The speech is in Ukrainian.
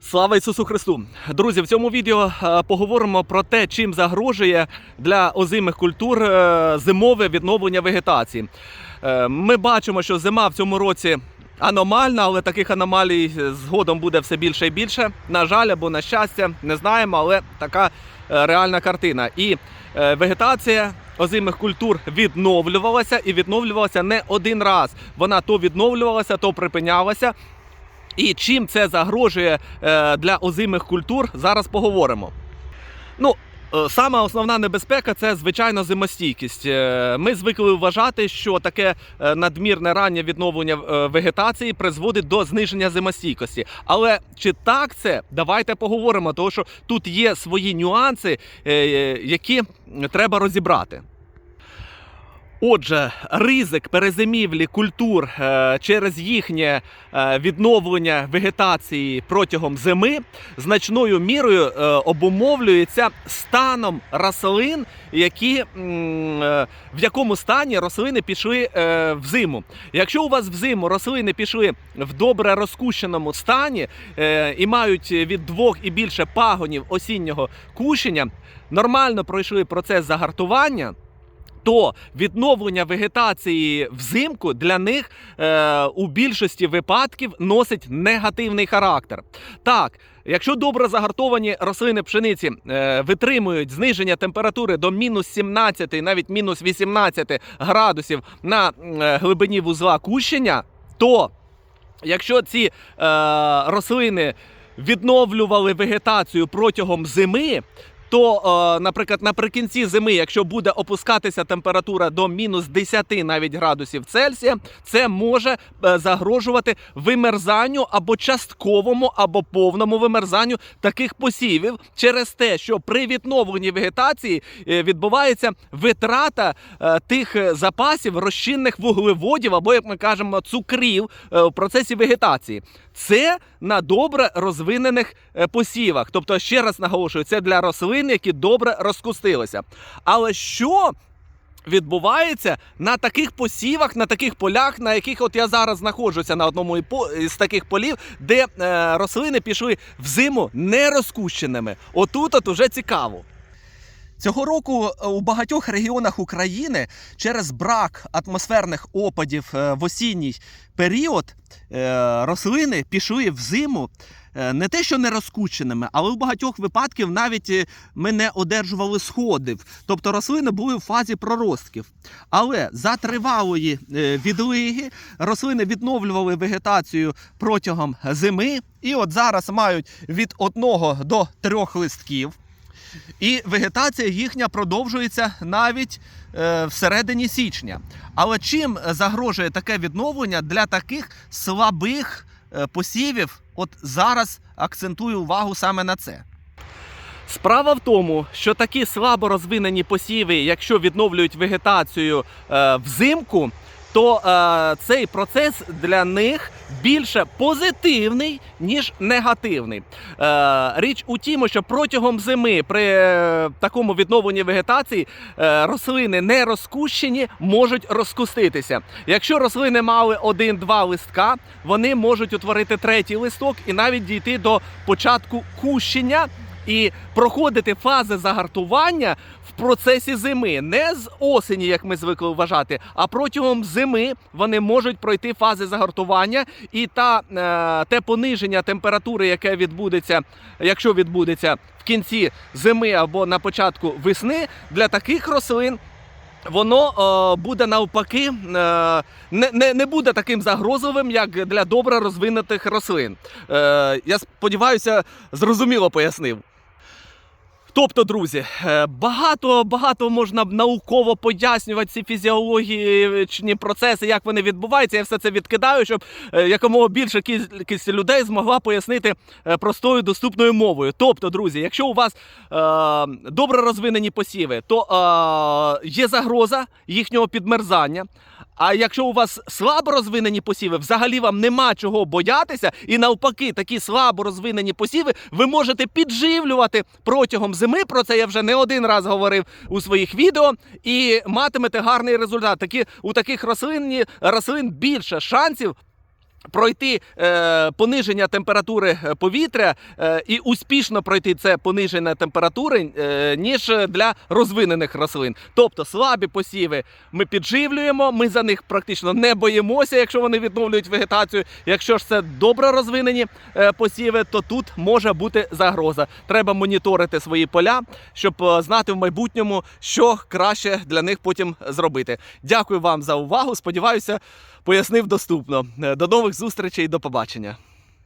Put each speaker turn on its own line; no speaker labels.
Слава Ісусу Христу! Друзі, в цьому відео е, поговоримо про те, чим загрожує для озимих культур е, зимове відновлення вегетації. Е, Ми бачимо, що зима в цьому році аномальна, але таких аномалій згодом буде все більше і більше. На жаль, або на щастя, не знаємо, але така реальна картина. І вегетація озимих культур відновлювалася і відновлювалася не один раз. Вона то відновлювалася, то припинялася. І чим це загрожує е, для озимих культур, зараз поговоримо. Ну, е, сама основна небезпека це звичайно зимостійкість. Е, Ми звикли вважати, що таке надмірне раннє відновлення вегетації призводить до зниження зимостійкості. Але чи так це? Давайте поговоримо, тому що тут є свої нюанси, які треба розібрати. Отже, ризик перезимівлі культур е, через їхнє е, відновлення вегетації протягом зими значною мірою е, обумовлюється станом рослин, які, в якому стані рослини пішли в зиму. Якщо у вас взиму рослини пішли в добре розкущеному стані і мають від двох і більше пагонів осіннього кущення, нормально пройшли процес загартування то відновлення вегетації взимку для них е, у більшості випадків носить негативний характер. Так, якщо добре загартовані рослини пшениці е, витримують зниження температури до мінус 17, навіть мінус 18 градусів на е, глибині вузла кущення, то якщо ці е, рослини відновлювали вегетацію протягом зими, то, е, наприклад, наприкінці зими, якщо буде опускатися температура до мінус 10 навіть градусів Цельсія, це може е, загрожувати вимерзанню або частковому, або повному вимерзанню таких посівів через те, що при відновленні вегетації е, відбувається витрата тих запасів розчинних вуглеводів, або як ми кажемо, цукрів в процесі вегетації. Це на добре розвинених е, посівах. Тобто, ще раз наголошую, це для рослин, які добре розкустилися. Але що відбувається на таких посівах, на таких полях, на яких от я зараз знаходжуся на одному із таких полів, де е, рослини пішли в зиму не розкущеними? Отут от уже цікаво. Цього року е, у багатьох регіонах України через брак атмосферних опадів е, в осінній період е, рослини пішли в зиму не те, що не розкученими, але у багатьох випадків навіть ми не одержували сходів. Тобто рослини були в фазі проростків. Але за тривалої відлиги рослини відновлювали вегетацію протягом зими, і от зараз мають від одного до трьох листків. І вегетація їхня продовжується навіть е, всередині січня. Але чим загрожує таке відновлення для таких слабих е, посівів? От зараз акцентую увагу саме на це. Справа в тому, що такі слабо розвинені посіви, якщо відновлюють вегетацію е, взимку, то е, цей процес для них більше позитивний, ніж негативний. Е, річ у тім, що протягом зими при е, такому відновленні вегетації е, рослини не розкущені можуть розкуститися. Якщо рослини мали один-два листка, вони можуть утворити третій листок і навіть дійти до початку кущення і проходити фази загартування в процесі зими, не з осені, як ми звикли вважати, а протягом зими вони можуть пройти фази загартування, і та е, те пониження температури, яке відбудеться, якщо відбудеться в кінці зими або на початку весни, для таких рослин. Воно е, буде навпаки е, не, не, не буде таким загрозовим, як для добре розвинутих рослин. Е, я сподіваюся, зрозуміло пояснив. Тобто, друзі, е, багато багато можна науково пояснювати ці фізіологічні процеси, як вони відбуваються. Я все це відкидаю, щоб е, якомога більша кількість людей змогла пояснити е, простою доступною мовою. Тобто, друзі, якщо у вас е, добре розвинені посіви, то е, є загроза їхнього підмерзання. А якщо у вас слабо розвинені посіви, взагалі вам нема чого боятися, і навпаки, такі слабо розвинені посіви ви можете підживлювати протягом зими. Про це я вже не один раз говорив у своїх відео, і матимете гарний результат. Такі у таких рослин, рослин більше шансів пройти е, пониження температури е, повітря е, і успішно пройти це пониження температури, е, ніж для розвинених рослин. Тобто слабі посіви ми підживлюємо, ми за них практично не боїмося, якщо вони відновлюють вегетацію. Якщо ж це добре розвинені е, посіви, то тут може бути загроза. Треба моніторити свої поля, щоб е, знати в майбутньому, що краще для них потім зробити. Дякую вам за увагу. Сподіваюся, пояснив доступно. Е, До нових зустрічей, до побачення.